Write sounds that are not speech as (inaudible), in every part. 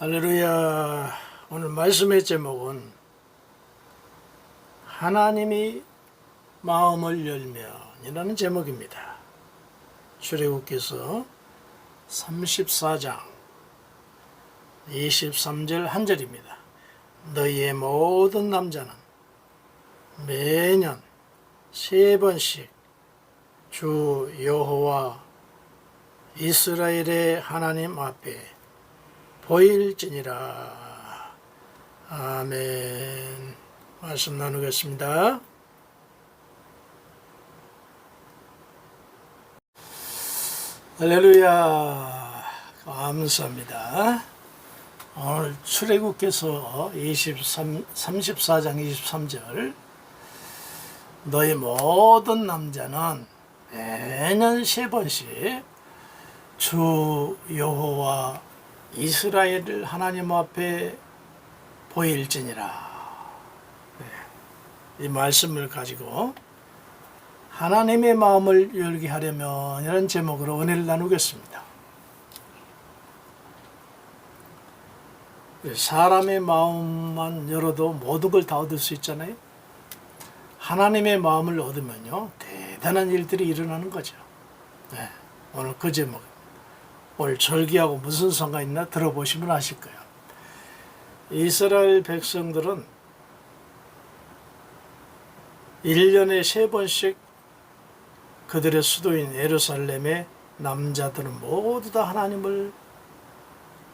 할렐루야. 오늘 말씀의 제목은 하나님이 마음을 열면이라는 제목입니다. 출애굽기서 34장 23절 한 절입니다. 너희의 모든 남자는 매년 세 번씩 주 여호와 이스라엘의 하나님 앞에 보일지니라. 아멘. 말씀 나누겠습니다. 할렐루야. 감사합니다. 오늘 출애굽께서 23, 34장 23절 너희 모든 남자는 매년 세 번씩 주 여호와 이스라엘을 하나님 앞에 보일지니라. 네. 이 말씀을 가지고 하나님의 마음을 열게 하려면 이런 제목으로 은혜를 나누겠습니다. 사람의 마음만 열어도 모든 걸 다 얻을 수 있잖아요. 하나님의 마음을 얻으면요 대단한 일들이 일어나는 거죠. 네. 오늘 그 제목. 오늘 절기하고 무슨 상관 있나 들어보시면 아실 거예요. 이스라엘 백성들은 1년에 세 번씩 그들의 수도인 예루살렘의 남자들은 모두 다 하나님을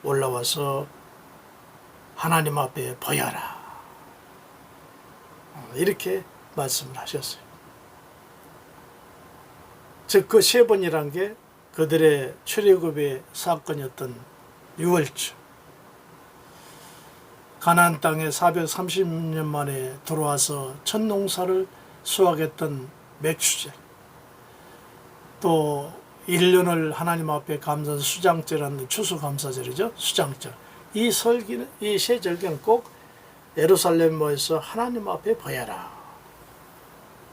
올라와서 하나님 앞에 보여라. 이렇게 말씀을 하셨어요. 즉, 그 세 번이란 게 그들의 출애굽의 사건이었던 6월주. 가나안 땅에 430년 만에 들어와서 첫 농사를 수확했던 맥추제. 또 1년을 하나님 앞에 감사한 수장절하는 추수감사절이죠. 수장절. 이 설기는 이 세 절기는 꼭 예루살렘 모에서 하나님 앞에 보여라.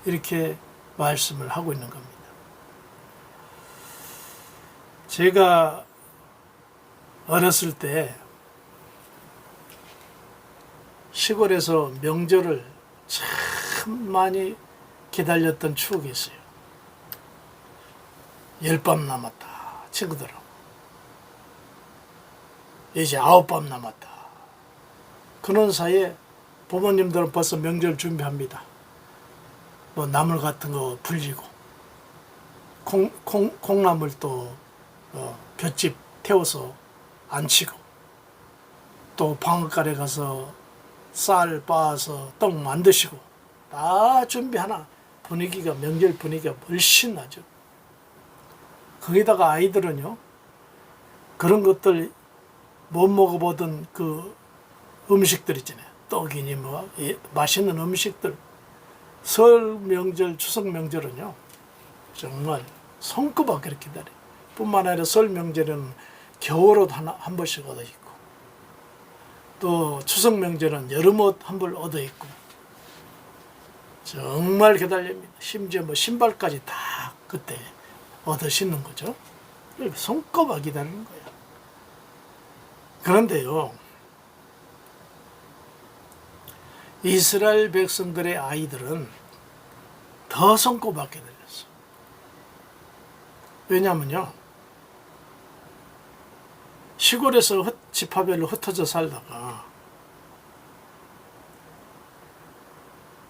이렇게 말씀을 하고 있는 겁니다. 제가 어렸을 때 시골에서 명절을 참 많이 기다렸던 추억이 있어요. 열밤 남았다. 친구들하고. 이제 아홉 밤 남았다. 그런 사이에 부모님들은 벌써 명절 준비합니다. 뭐 나물 같은 거 불리고 콩, 콩, 콩나물 또 어, 볏짚 태워서 안치고 또 방앗간에 가서 쌀 빻아서 떡 만드시고 다 준비하나 분위기가 명절 분위기가 훨씬 나죠. 거기다가 아이들은요 그런 것들 못 먹어보던 그 음식들 있잖아요. 떡이니 뭐 예, 맛있는 음식들 설 명절 추석 명절은요 정말 손꼽아 그렇게 기다려. 뿐만 아니라 설 명절은 겨울옷 하나 한 벌씩 얻어 입고 또 추석 명절은 여름옷 한 벌 얻어 입고 정말 기다립니다. 심지어 뭐 신발까지 다 그때 얻어 신는 거죠. 손꼽아 기다리는 거예요. 그런데요, 이스라엘 백성들의 아이들은 더 손꼽아 기다렸어. 왜냐면요, 시골에서 흩, 집화별로 흩어져 살다가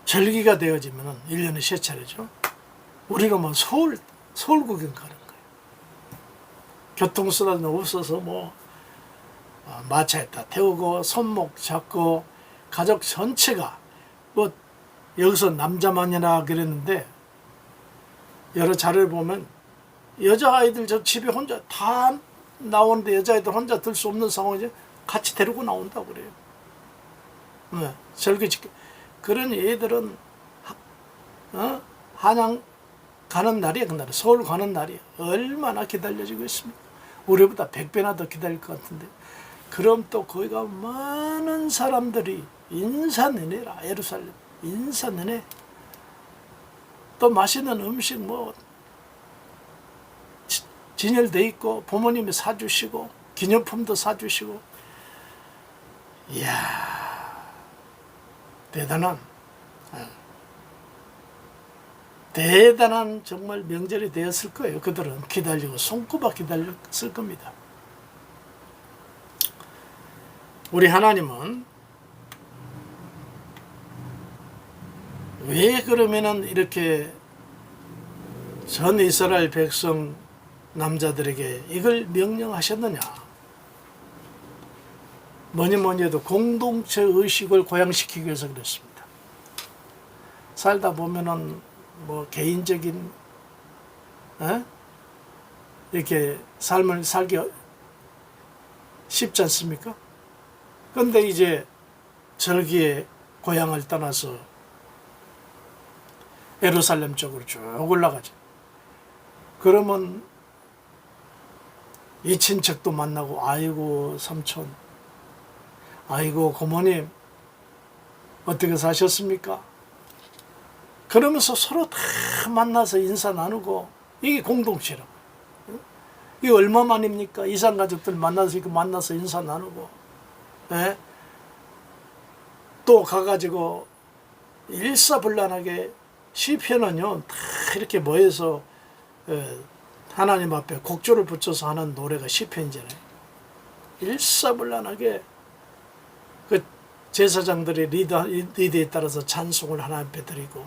절기가 되어지면 1년에 세 차례죠. 우리가 뭐 서울, 서울 구경 가는 거예요. 교통수단도 없어서 뭐 어, 마차에다 태우고 손목 잡고 가족 전체가 뭐 여기서 남자만이나 그랬는데 여러 자료를 보면 여자아이들 저 집에 혼자 다 나오는데 여자애들 혼자 들 수 없는 상황이죠. 같이 데리고 나온다고 그래요. 네, 절기 지켜. 그런 애들은 하, 어? 한양 가는 날이야, 그날 서울 가는 날이야. 얼마나 기다려지고 있습니까? 우리보다 100배나 더 기다릴 것 같은데. 그럼 또 거기가 많은 사람들이 인사내내라, 예루살렘. 인사내내. 또 맛있는 음식 뭐 진열돼 있고 부모님이 사주시고 기념품도 사주시고 이야 대단한 어, 대단한 정말 명절이 되었을 거예요. 그들은 기다리고 손꼽아 기다렸을 겁니다. 우리 하나님은 왜 그러면은 이렇게 전 이스라엘 백성 남자들에게 이걸 명령하셨느냐? 뭐니 뭐니 해도 공동체 의식을 고양시키기 위해서 그랬습니다. 살다 보면은 뭐 개인적인 에? 이렇게 삶을 살기 쉽지 않습니까? 근데 이제 절기에 고향을 떠나서 예루살렘 쪽으로 쭉 올라가죠. 그러면 이 친척도 만나고 아이고 삼촌 아이고 고모님 어떻게 사셨습니까? 그러면서 서로 다 만나서 인사 나누고 이게 공동체라고. 이게 얼마만입니까? 이산 가족들 만나서 이렇게 만나서 인사 나누고, 예? 또 가가지고 일사불란하게 시편은요 다 이렇게 모여서 예, 하나님 앞에 곡조를 붙여서 하는 노래가 시편이잖아요. 일사불란하게 그 제사장들의 리더, 리더에 따라서 찬송을 하나님 앞에 드리고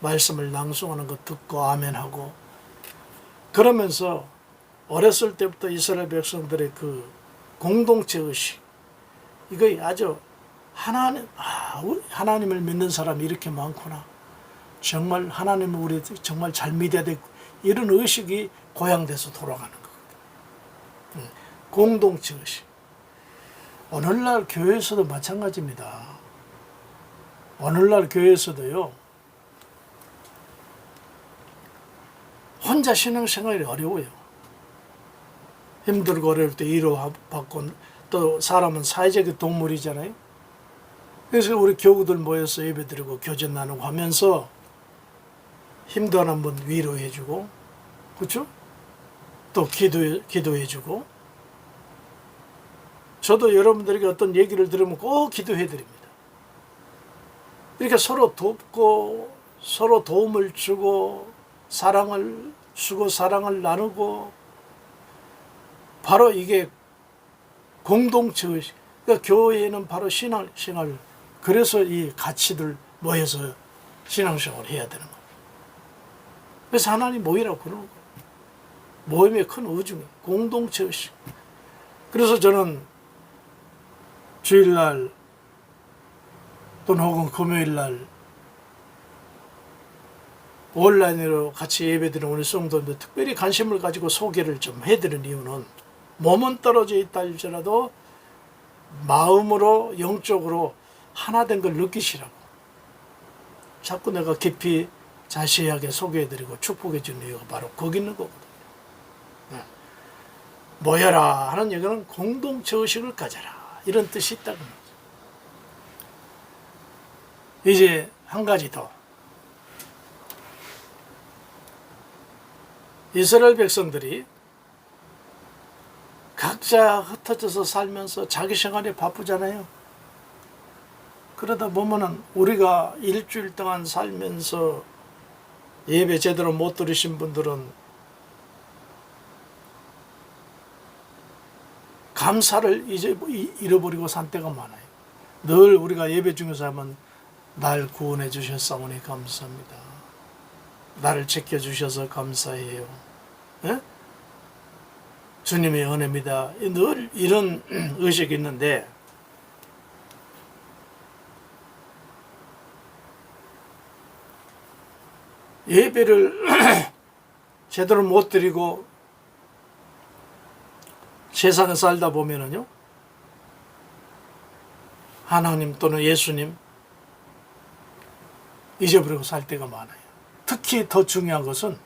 말씀을 낭송하는 거 듣고 아멘하고 그러면서 어렸을 때부터 이스라엘 백성들의 그 공동체 의식 이거 아주 하나님 아, 하나님을 믿는 사람이 이렇게 많구나 정말 하나님을 우리 정말 잘 믿어야 되고 이런 의식이 고양돼서 돌아가는 거거든. 응. 공동체 의식. 오늘날 교회에서도 마찬가지입니다. 오늘날 교회에서도요. 혼자 신앙생활이 어려워요. 힘들고 어려울 때 위로받고 또 사람은 사회적인 동물이잖아요. 그래서 우리 교우들 모여서 예배드리고 교제 나누고 하면서 힘도 한번 위로해주고 그렇죠? 또 기도해, 기도해주고 저도 여러분들에게 어떤 얘기를 들으면 꼭 기도해드립니다. 이렇게 서로 돕고 서로 도움을 주고 사랑을 주고 사랑을 나누고 바로 이게 공동체. 그러니까 교회에는 바로 신앙 생활 그래서 이 가치들 모여서 신앙생활을 해야 되는 거예요. 그래서 하나님 모이라고 그러는 거예요. 모임의 큰 의중이 공동체 의식. 그래서 저는 주일날 또는 혹은 금요일날 온라인으로 같이 예배드리는 우리 성도들 특별히 관심을 가지고 소개를 좀 해드리는 이유는 몸은 떨어져 있다 할지라도 마음으로 영적으로 하나 된 걸 느끼시라고 자꾸 내가 깊이 자세하게 소개해드리고 축복해 주는 이유가 바로 거기 있는 거거든요. 네. 모여라 하는 얘기는 공동체 의식을 가져라 이런 뜻이 있다는 거죠. 이제 한 가지 더 이스라엘 백성들이 각자 흩어져서 살면서 자기 생활에 바쁘잖아요. 그러다 보면은 우리가 일주일 동안 살면서 예배 제대로 못 들으신 분들은 감사를 이제 잃어버리고 산 때가 많아요. 늘 우리가 예배 중에서 하면 날 구원해 주셨사오니 감사합니다. 나를 지켜 주셔서 감사해요. 예? 주님의 은혜입니다. 늘 이런 (clears throat) 의식이 있는데 예배를 (clears throat) 제대로 못 드리고 세상에 살다 보면은요 하나님 또는 예수님 잊어버리고 살 때가 많아요. 특히 더 중요한 것은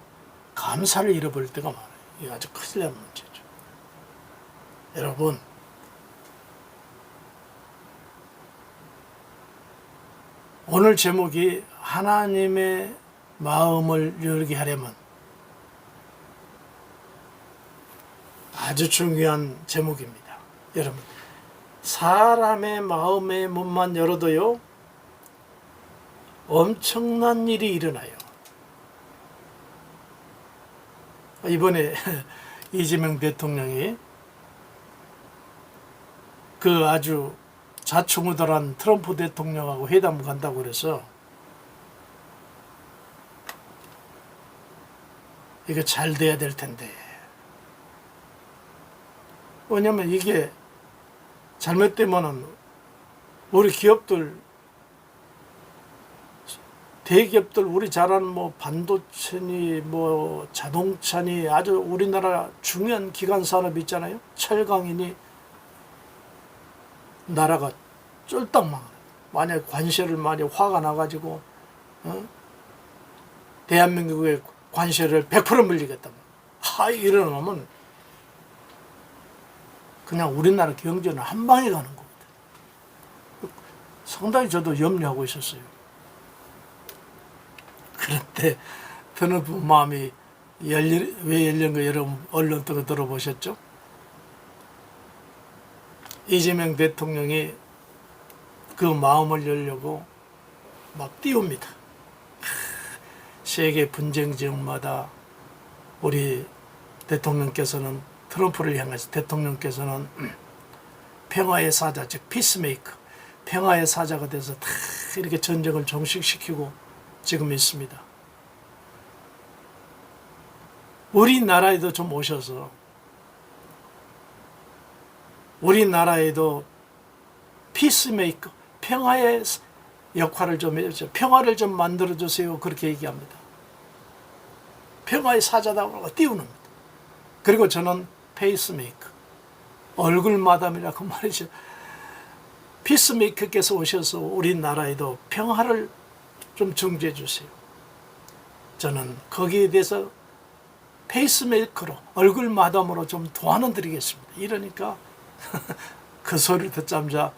감사를 잃어버릴 때가 많아요. 이게 아주 큰일 난 문제죠. 여러분, 오늘 제목이 하나님의 마음을 열게 하려면 아주 중요한 제목입니다. 여러분, 사람의 마음의 문만 열어도요, 엄청난 일이 일어나요. 이번에 (laughs) 이재명 대통령이 그 아주 자충우돌한 트럼프 대통령하고 회담 간다고 그래서 이거 잘 돼야 될 텐데. 왜냐면 이게 잘못되면은 우리 기업들 대기업들 우리 잘 아는 뭐 반도체니 뭐 자동차니 아주 우리나라 중요한 기간 산업 있잖아요. 철강이니 나라가 쫄딱 망. 만약 관세를 많이 화가 나가지고 어? 대한민국에 관세를 100% 물리겠다. 하 이러면 그냥 우리나라 경제는 한 방에 가는 겁니다. 상당히 저도 염려하고 있었어요. 그런데 트럼프 마음이 열리, 왜 열린 거 여러분 언론 뜨고 들어보셨죠? 이재명 대통령이 그 마음을 열려고 막 띄웁니다. 세계 분쟁 지역마다 우리 대통령께서는 트럼프를 향해서 대통령께서는 (clears throat) 평화의 사자 즉 피스메이커 평화의 사자가 돼서 다 이렇게 전쟁을 종식시키고 지금 있습니다. 우리나라에도 좀 오셔서 우리나라에도 피스메이커 평화의 역할을 좀 해주세요. 평화를 좀 만들어 주세요. 그렇게 얘기합니다. 평화의 사자다고 띄우는 그리고 저는 페이스메이커 얼굴 마담이라고 말이죠. 피스메이커께서 오셔서 우리나라에도 평화를 좀 중재해 주세요. 저는 거기에 대해서 페이스메이커로 얼굴 마담으로 좀 도와는 드리겠습니다. 이러니까 (laughs) 그 소리를 듣자마자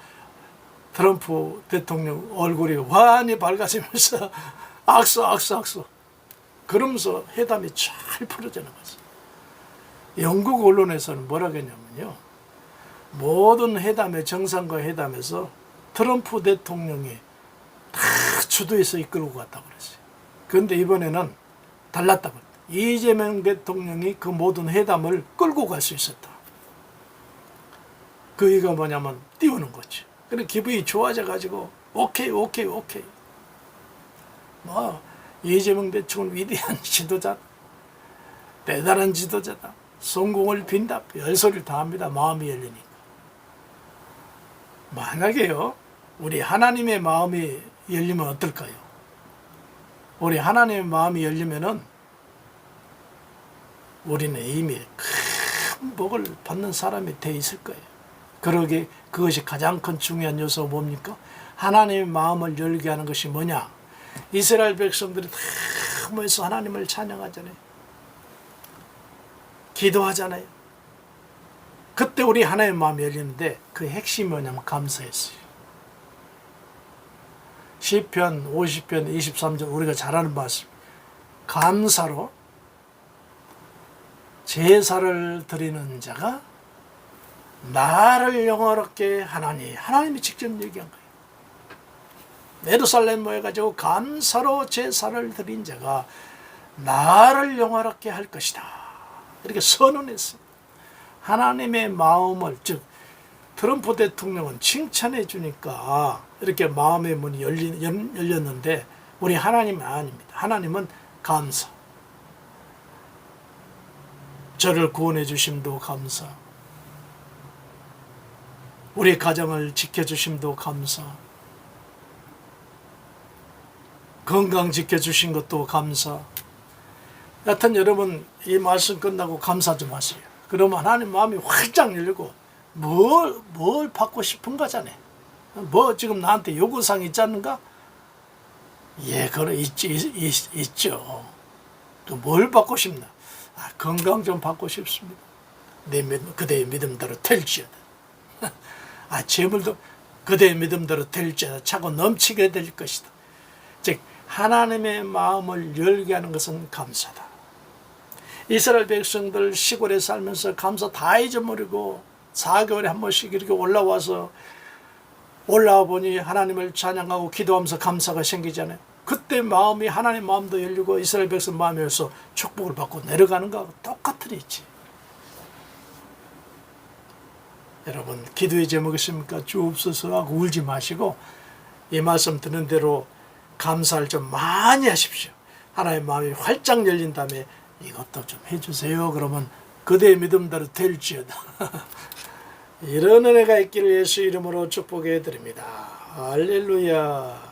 트럼프 대통령 얼굴이 환히 밝아지면서 (laughs) 악수 악수 악수 그러면서 회담이 잘 풀어지는 거죠. 영국 언론에서는 뭐라고 했냐면요. 모든 회담의 정상과 회담에서 트럼프 대통령이 다 주도해서 이끌고 갔다고 그랬어요. 그런데 이번에는 달랐다고. 이재명 대통령이 그 모든 회담을 끌고 갈 수 있었다. 그 이가 뭐냐면 띄우는 거지. 그래 기분이 좋아져 가지고 오케이 오케이 오케이. 뭐 이재명 대통령 위대한 (laughs) 지도자, 대단한 지도자다. 성공을 빈다. 별소리를 다 합니다. 마음이 열리니까. 만약에요, 우리 하나님의 마음이 열리면 어떨까요? 우리 하나님의 마음이 열리면은 우리는 이미 큰 복을 받는 사람이 돼 있을 거예요. 그러게 그것이 가장 큰 중요한 요소가 뭡니까? 하나님의 마음을 열게 하는 것이 뭐냐? 이스라엘 백성들이 다 모여서 하나님을 찬양하잖아요. 기도하잖아요. 그때 우리 하나님의 마음이 열리는데 그 핵심이 뭐냐면 감사했어요. 시편 50편 23절 우리가 잘 아는 말씀. 감사로 제사를 드리는 자가 나를 영화롭게 하나니 하나님이 직접 얘기한 거예요. 예루살렘 모여가지고 감사로 제사를 드린 자가 나를 영화롭게 할 것이다. 이렇게 선언했어요. 하나님의 마음을 즉 트럼프 대통령은 칭찬해 주니까 이렇게 마음의 문이 열리, 열렸는데 우리 하나님은 아닙니다. 하나님은 감사. 저를 구원해 주심도 감사. 우리 가정을 지켜 주심도 감사. 건강 지켜 주신 것도 감사. 여튼 여러분 이 말씀 끝나고 감사 좀 하세요. 그러면 하나님 마음이 활짝 열리고 뭘, 뭘 받고 싶은 거잖아요. 뭐 지금 나한테 요구사항 있지 않는가? 예, 그래 있지, 있, 있 죠. 또 뭘 받고 싶나? 아, 건강 좀 받고 싶습니다. 내 믿음, 그대의 믿음대로 될지어다. (laughs) 아, 재물도 그대의 믿음대로 될지어다. 차고 넘치게 될 것이다. 즉, 하나님의 마음을 열게 하는 것은 감사다. 이스라엘 백성들 시골에 살면서 감사 다 잊어버리고 4개월에 한 번씩 이렇게 올라와서 올라와 보니 하나님을 찬양하고 기도하면서 감사가 생기잖아요. 그때 마음이 하나님 마음도 열리고 이스라엘 백성 마음이 열서 축복을 받고 내려가는 거하고 똑같은 있지. 여러분 기도의 제목이 있습니까? 주옵소서 하고 울지 마시고 이 말씀 듣는 대로 감사를 좀 많이 하십시오. 하나님 마음이 활짝 열린 다음에 이것도 좀 해주세요. 그러면 그대의 믿음대로 될지어다. (laughs) 이런 은혜가 있기를 예수 이름으로 축복해 드립니다. 할렐루야.